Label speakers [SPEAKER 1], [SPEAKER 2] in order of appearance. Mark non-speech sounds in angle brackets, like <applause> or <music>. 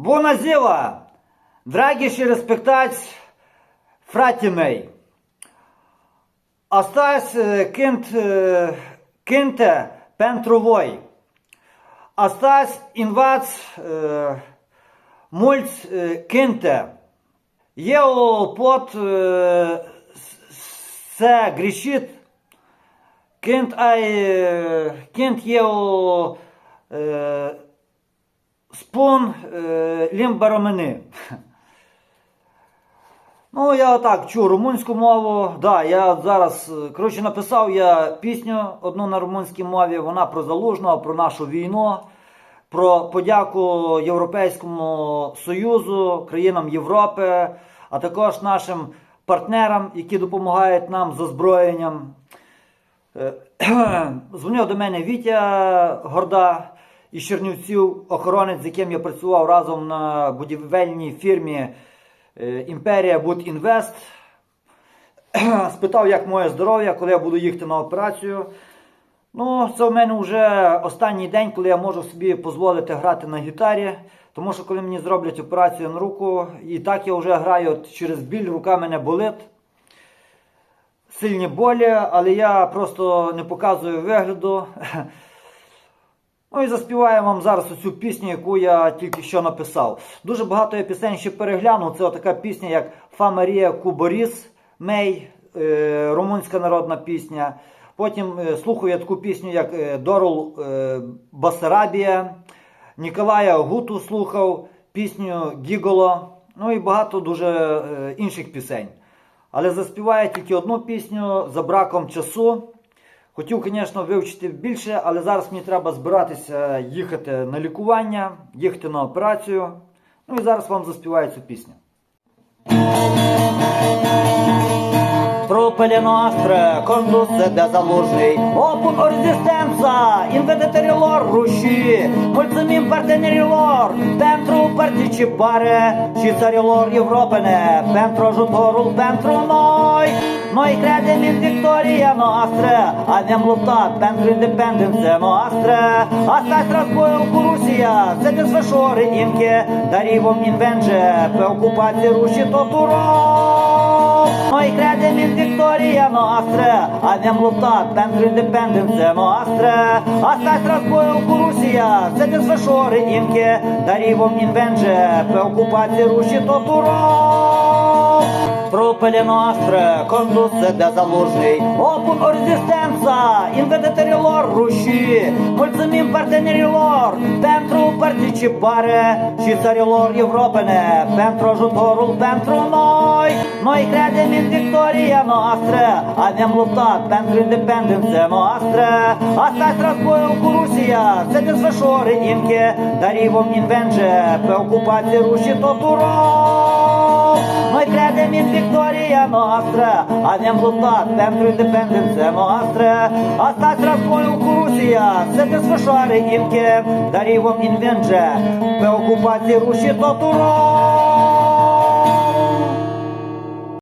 [SPEAKER 1] Bună ziua! Dragi și respectați frații mei! Astăzi eh, cânt eh, pentru voi. Astăzi învaț eh, mulți eh, cânte. Eu pot eh, să greșit când ai când eu eh, spun е, limba. Ну, я так чую румунську мову. Да, я зараз, е, коротше, написав я пісню одну на румунській мові. Вона про залужного, про нашу війну, про подяку Європейському Союзу, країнам Європи, а також нашим партнерам, які допомагають нам з озброєнням. Е, <clears throat> Дзвонив до мене Вітя Горда із Чернівців, охоронець, з яким я працював разом на будівельній фірмі е, Імперія Будінвест. <clears throat> Спитав, як моє здоров'я, коли я буду їхати на операцію. Ну, це в мене вже останній день, коли я можу собі дозволити грати на гітарі. Тому що коли мені зроблять операцію на руку, і так я вже граю через біль, рука мене болить сильні болі, але я просто не показую вигляду. <laughs> Ну і заспіваю вам зараз оцю пісню, яку я тільки що написав. Дуже багато я пісень ще переглянув. Це така пісня, як Фа Марія Куборіс Мей, е, румунська народна пісня. Потім е, слухаю я таку пісню, як е, Дорул е, Басарабія. Ніколая Гуту слухав пісню Гіголо. Ну і багато дуже е, інших пісень. Але заспіваю тільки одну пісню за браком часу. Хотів, звісно, вивчити більше, але зараз мені треба збиратися їхати на лікування, їхати на операцію. Ну і зараз вам заспіваю цю пісню. Трупелі nostre conduse de залужний Opun o rezistența Invedeterilor rușii Mulțumim partenerilor Pentru participare Și țărilor europene Pentru ajutorul pentru noi Noi credem în victoria noastră Avem luptat pentru independența noastră Astăzi războiul cu Rusia Se desfășoară înche Dar ei vom învinge Pe ocupații rușii tuturor Noi credem în victoria noastră Avem luptat pentru independența noastră Astăzi războiul cu Rusia Se desfășoară înche Dar ei vom învinge Pe ocupații rușii tuturor Trupele noastre conduse de залужний Opun o rezistența Invedeterilor rușii Mulțumim partenerilor Pentru participare Și țărilor europene Pentru ajutorul pentru noi Noi credem în victoria noastră Avem luptat pentru independența noastră Astăzi războiul cu Rusia Se desfășoară înche Dar ei vom învinge Noi credem în victoria noastră Avem luptat pentru independența noastră Astăzi războiul cu Rusia Se desfășoară în chem Dar ei vom învinge Pe ocupații rușii tuturor